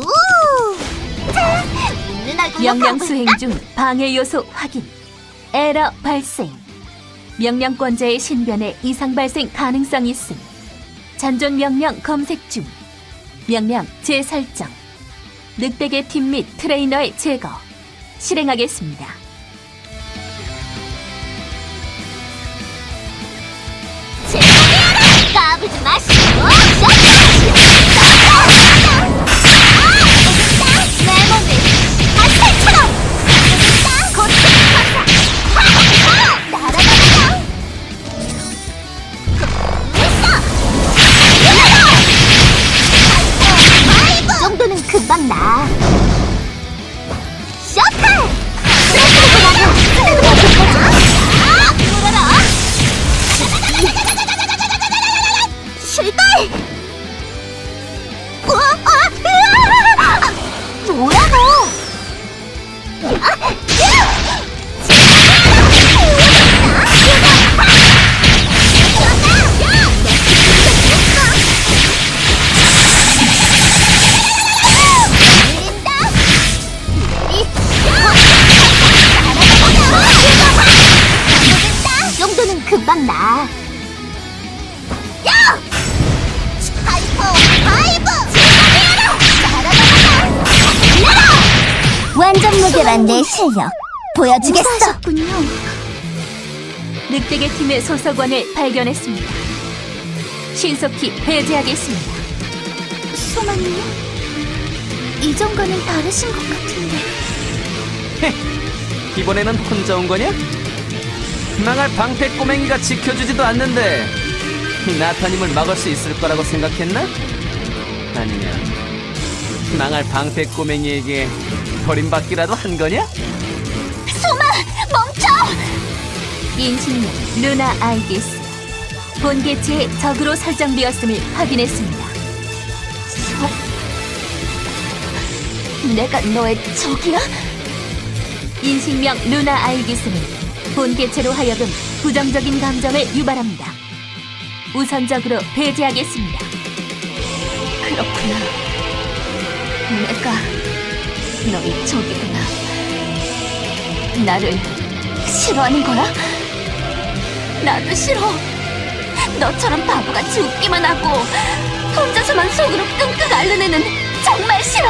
후! 자, 웃는 얼굴로 명령 가고 수행 있다. 중 방해 요소 확인. 에러 발생. 명령권자의 신변에 이상 발생 가능성이 있음. 잔존 명령 검색 중. 명령 재설정. 늑대계 팀및 트레이너의 제거. 실행하겠습니다. 제공해라! 까부지 마시 무결한 내 실력 보여주겠어. 군요 늑대계 팀의 소속원을 발견했습니다. 신속히 해제하겠습니다. 소마님, 이전과는 다르신 것 같은데. 이번에는 혼자 온 거냐? 망할 방패 꼬맹이가 지켜주지도 않는데 나타님을 막을 수 있을 거라고 생각했나? 아니면 망할 방패 꼬맹이에게 버림받기라도 한 거냐? 소마, 멈춰! 인식력 루나 아이기스. 본 개체의 적으로 설정되었음을 확인했습니다. 내가 너의 적이야? 인식명 루나 아이기스는 본 개체로 하여금 부정적인 감정을 유발합니다. 우선적으로 배제하겠습니다. 그렇구나. 내가 너의 적이구나. 나를 싫어하는 거야? 나도 싫어. 너처럼 바보같이 웃기만 하고 혼자서만 속으로 끙끙 앓는 애는 정말 싫어.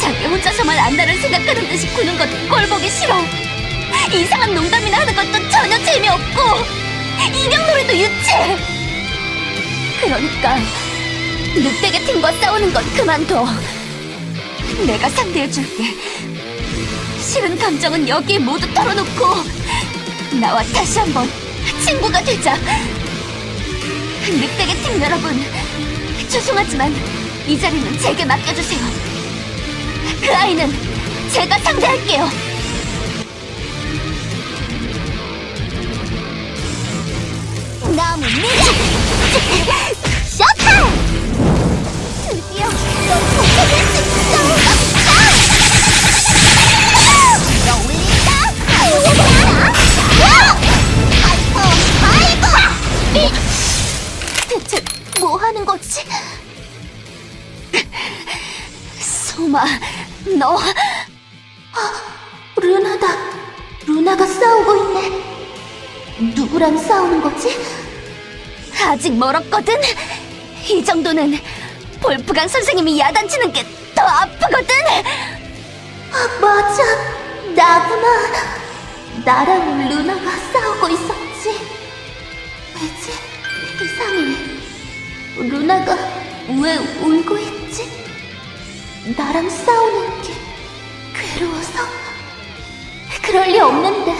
자기 혼자서만 안다를 생각하는 듯이 구는 것도 꼴보기 싫어. 이상한 농담이나 하는 것도 전혀 재미없고 인형 놀이도 유치해. 그러니까 늑대계 팀과 싸우는 건 그만둬. 내가 상대해줄게. 싫은 감정은 여기에 모두 털어놓고 나와 다시 한번 친구가 되자. 늑대계 팀 여러분, 죄송하지만 이 자리는 제게 맡겨주세요. 그 아이는 제가 상대할게요. 너무 느려! 쇼타! 드디어 널 도착할 수 있어! 소마, 너... 아, 루나다. 루나가 싸우고 있네. 누구랑 싸우는 거지? 아직 멀었거든. 이 정도는 볼프강 선생님이 야단치는 게 더 아프거든. 아, 맞아. 나구나. 나랑 루나가 싸우고 있었지. 대체 이상해. 루나가 왜 울고 있지? 나랑 싸우는 게 괴로워서? 그럴 리 없는데.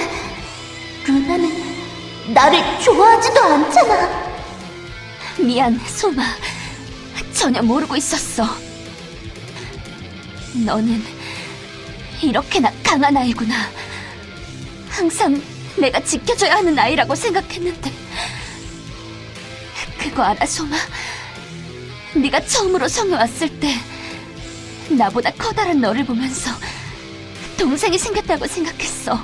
루나는 나를 좋아하지도 않잖아. 미안, 소마. 전혀 모르고 있었어. 너는 이렇게나 강한 아이구나. 항상 내가 지켜줘야 하는 아이라고 생각했는데. 그거 알아, 소마? 네가 처음으로 성에 왔을 때 나보다 커다란 너를 보면서 동생이 생겼다고 생각했어.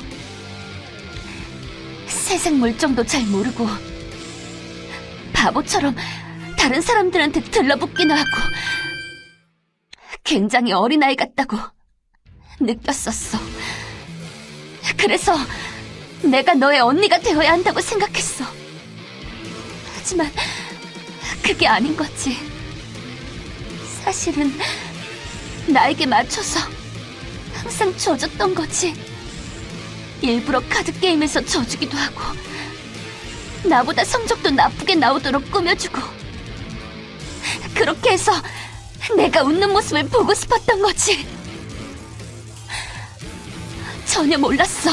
세상 물정도 잘 모르고 바보처럼 다른 사람들한테 들러붙기나 하고 굉장히 어린아이 같다고 느꼈었어. 그래서 내가 너의 언니가 되어야 한다고 생각했어. 하지만 그게 아닌 거지. 사실은 나에게 맞춰서 항상 져줬던 거지. 일부러 카드 게임에서 져주기도 하고 나보다 성적도 나쁘게 나오도록 꾸며주고 그렇게 해서 내가 웃는 모습을 보고 싶었던 거지. 전혀 몰랐어.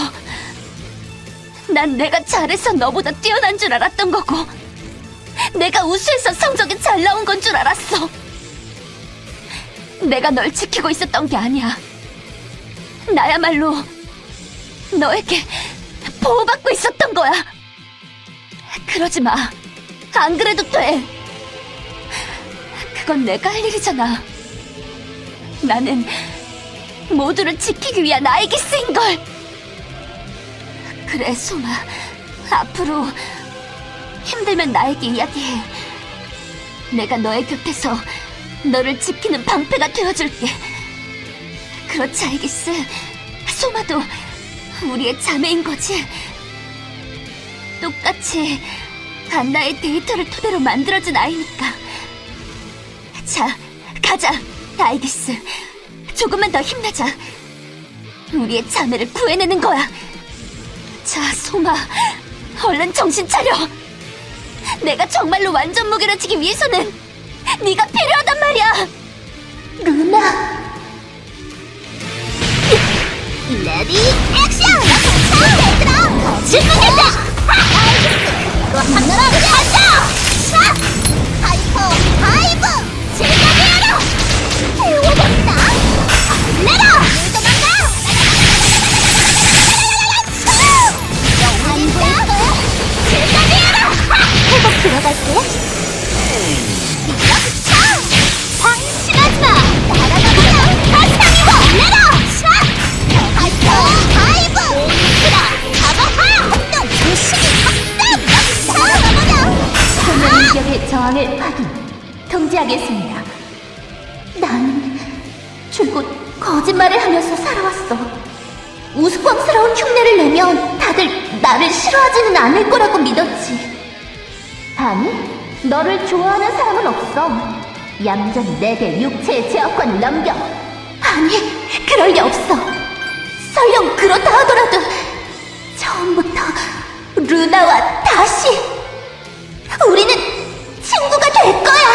난 내가 잘해서 너보다 뛰어난 줄 알았던 거고, 내가 우수해서 성적이 잘 나온 건 줄 알았어. 내가 널 지키고 있었던 게 아니야. 나야말로 너에게 보호받고 있었던 거야. 그러지 마. 안 그래도 돼. 그건 내가 할 일이잖아. 나는 모두를 지키기 위한 아이기스인 걸. 그래, 소마. 앞으로 힘들면 나에게 이야기해. 내가 너의 곁에서 너를 지키는 방패가 되어줄게. 그렇지, 아이기스. 소마도 우리의 자매인 거지. 똑같이 안나의 데이터를 토대로 만들어진 아이니까. 자, 가자, 아이기스. 조금만 더 힘내자. 우리의 자매를 구해내는 거야. 자, 소마, 얼른 정신 차려. 내가 정말로 완전 무기로지기 위해서는 네가 필요하단 말이야. 루나. 레디 액션! 얘들아! 질문했다! 나를 싫어하지는 않을 거라고 믿었지. 아니, 너를 좋아하는 사람은 없어. 얌전히 내게 육체의 제어권을 넘겨. 아니, 그럴 리 없어. 설령 그렇다 하더라도 처음부터 루나와 다시 우리는 친구가 될 거야.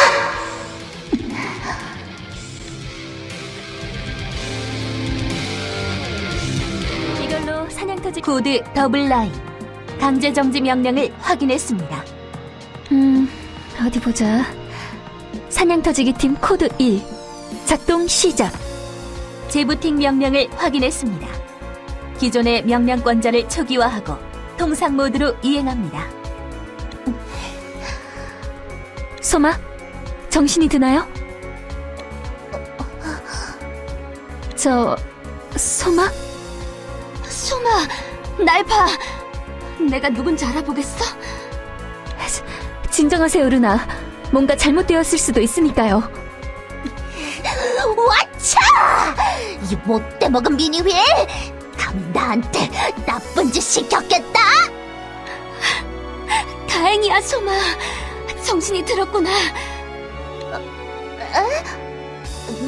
사냥터지 코드 더블 라인 강제 정지 명령을 확인했습니다. 음, 어디 보자. 사냥터지기 팀 코드 1 작동 시작. 재부팅 명령을 확인했습니다. 기존의 명령권자를 초기화하고 통상 모드로 이행합니다. 소마, 정신이 드나요? 저 소마? 소마, 날 봐. 내가 누군지 알아보겠어? 진정하세요, 루나. 뭔가 잘못되었을 수도 있으니까요. 와차! 이 못돼 먹은 미니휠! 감히 나한테 나쁜 짓 시켰겠다! 다행이야, 소마. 정신이 들었구나.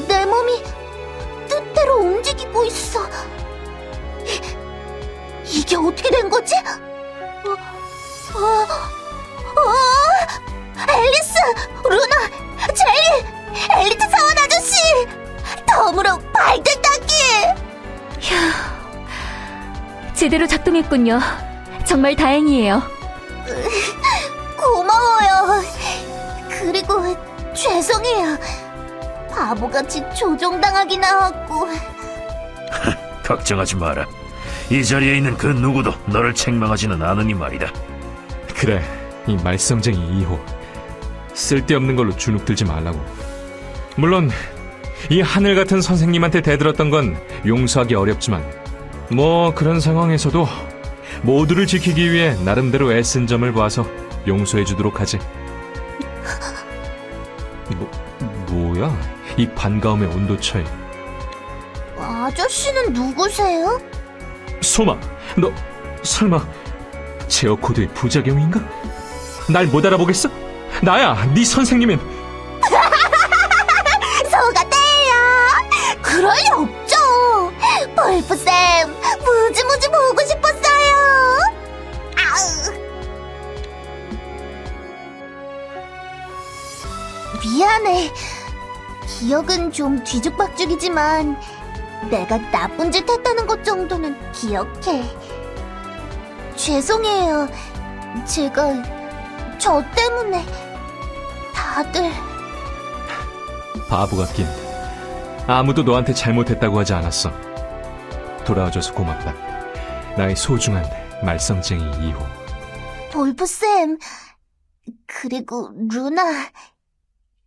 내 몸이 뜻대로 움직이고 있어. 이, 이게 어떻게 된 거지? 어, 어, 어, 앨리스, 루나, 제일, 엘리트 사원 아저씨! 덤으로 발들 닦기! 제대로 작동했군요. 정말 다행이에요. 고마워요. 그리고 죄송해요. 바보같이 조종당하기나 하고. 걱정하지 마라. 이 자리에 있는 그 누구도 너를 책망하지는 않으니 말이다. 그래, 이 말썽쟁이 2호. 쓸데없는 걸로 주눅 들지 말라고. 물론, 이 하늘 같은 선생님한테 대들었던 건 용서하기 어렵지만, 뭐, 그런 상황에서도 모두를 지키기 위해 나름대로 애쓴 점을 봐서 용서해 주도록 하지. 뭐, 뭐야? 뭐야? 이 반가움의 온도 차이. 아저씨는 누구세요? 소마, 너 설마 제어 코드의 부작용인가? 날 못 알아보겠어? 나야, 네 선생님인 속아대요. 그럴 리 없죠. 볼프쌤, 무지무지 보고 싶었어요. 아우. 미안해. 기억은 좀 뒤죽박죽이지만 내가 나쁜 짓 했다는 것 정도는 기억해. 죄송해요. 제가 저 때문에 다들 바보 같긴. 아무도 너한테 잘못했다고 하지 않았어. 돌아와줘서 고맙다. 나의 소중한 말썽쟁이 2호. 볼프쌤, 그리고 루나,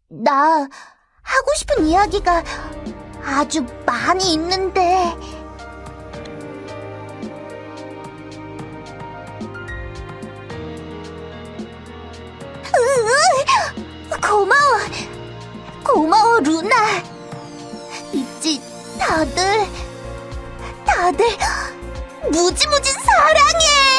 나 하고 싶은 이야기가 아주 많이 있는데, 고마워, 고마워, 루나. 있지, 다들, 다들, 무지무지 사랑해!